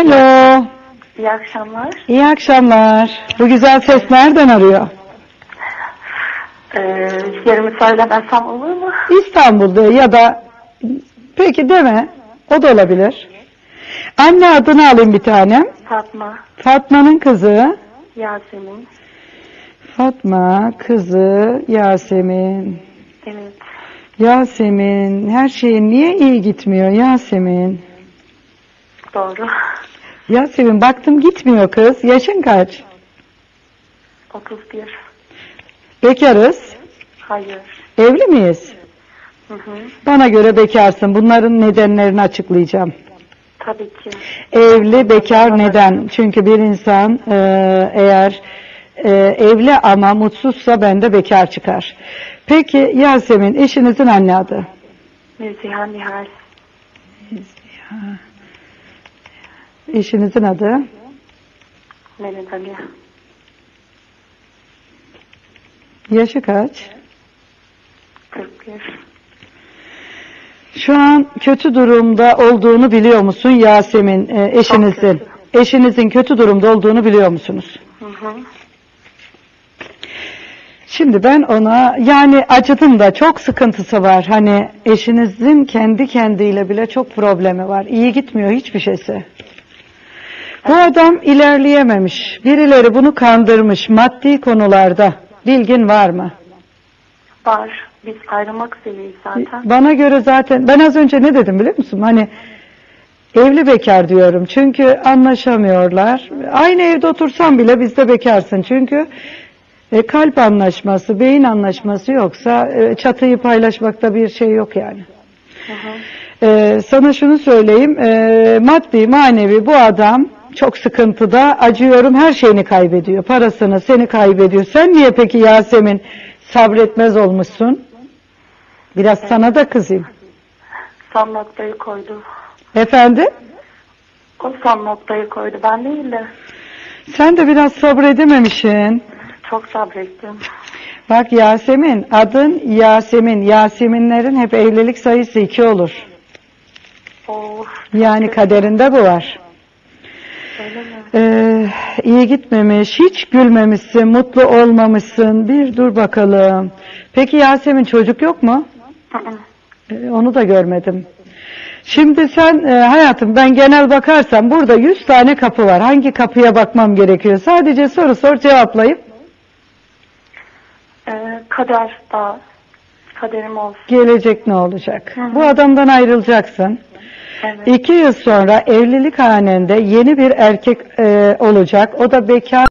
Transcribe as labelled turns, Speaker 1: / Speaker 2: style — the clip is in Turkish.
Speaker 1: Alo.
Speaker 2: İyi akşamlar.
Speaker 1: İyi akşamlar. Bu güzel ses nereden arıyor?
Speaker 2: Ee, yerimi söylemesem olur mu?
Speaker 1: İstanbul'da ya da peki deme. O da olabilir. Anne adını alayım bir tanem.
Speaker 2: Fatma,
Speaker 1: Fatma'nın kızı.
Speaker 2: Yasemin.
Speaker 1: Fatma kızı Yasemin.
Speaker 2: Evet.
Speaker 1: Yasemin her şeyin niye iyi gitmiyor Yasemin?
Speaker 2: Doğru.
Speaker 1: Yasemin baktım gitmiyor kız. Yaşın kaç?
Speaker 2: 31.
Speaker 1: Bekarız.
Speaker 2: Hayır.
Speaker 1: Evli miyiz?
Speaker 2: Hı hı.
Speaker 1: Bana göre bekarsın. Bunların nedenlerini açıklayacağım.
Speaker 2: Tabii ki.
Speaker 1: Evli, bekar neden? Çünkü bir insan e, eğer e, evli ama mutsuzsa bende bekar çıkar. Peki Yasemin, eşinizin anne adı?
Speaker 2: Müzihan Nihal.
Speaker 1: Eşinizin adı?
Speaker 2: Mehmet Ali.
Speaker 1: Yaşı kaç?
Speaker 2: 41.
Speaker 1: Şu an kötü durumda olduğunu biliyor musun Yasemin, e, eşinizin?
Speaker 2: kötü.
Speaker 1: Eşinizin kötü durumda olduğunu biliyor musunuz?
Speaker 2: Hı hı.
Speaker 1: Şimdi ben ona yani acıdım da çok sıkıntısı var. Hani eşinizin kendi kendiyle bile çok problemi var. İyi gitmiyor hiçbir şeysi. Bu adam ilerleyememiş. Birileri bunu kandırmış maddi konularda. Bilgin var mı?
Speaker 2: Var. Biz ayrılmak üzereyiz zaten.
Speaker 1: Bana göre zaten ben az önce ne dedim biliyor musun? Hani evli bekar diyorum. Çünkü anlaşamıyorlar. Aynı evde otursan bile bizde bekarsın. Çünkü e, kalp anlaşması, beyin anlaşması yoksa e, çatıyı paylaşmakta bir şey yok yani.
Speaker 2: Hı hı.
Speaker 1: E, sana şunu söyleyeyim. E, maddi, manevi bu adam çok sıkıntıda. Acıyorum her şeyini kaybediyor. Parasını, seni kaybediyor. Sen niye peki Yasemin sabretmez olmuşsun? Biraz sana da kızayım.
Speaker 2: Son noktayı koydu.
Speaker 1: Efendim?
Speaker 2: O son noktayı koydu. Ben değil de.
Speaker 1: Sen de biraz sabredememişsin.
Speaker 2: Çok sabrettim.
Speaker 1: Bak Yasemin, adın Yasemin. Yaseminlerin hep evlilik sayısı iki olur.
Speaker 2: Of.
Speaker 1: Yani kaderinde bu var. Ee, iyi gitmemiş, hiç gülmemişsin, mutlu olmamışsın. Bir dur bakalım. Peki Yasemin çocuk yok mu? Ee, onu da görmedim. Şimdi sen e, hayatım ben genel bakarsam burada 100 tane kapı var. Hangi kapıya bakmam gerekiyor? Sadece soru sor cevaplayıp
Speaker 2: Ee, kader da kaderim olsun.
Speaker 1: gelecek ne olacak?
Speaker 2: Hı hı.
Speaker 1: Bu adamdan ayrılacaksın. İki yıl sonra evlilik hanende yeni bir erkek e, olacak. O da bekar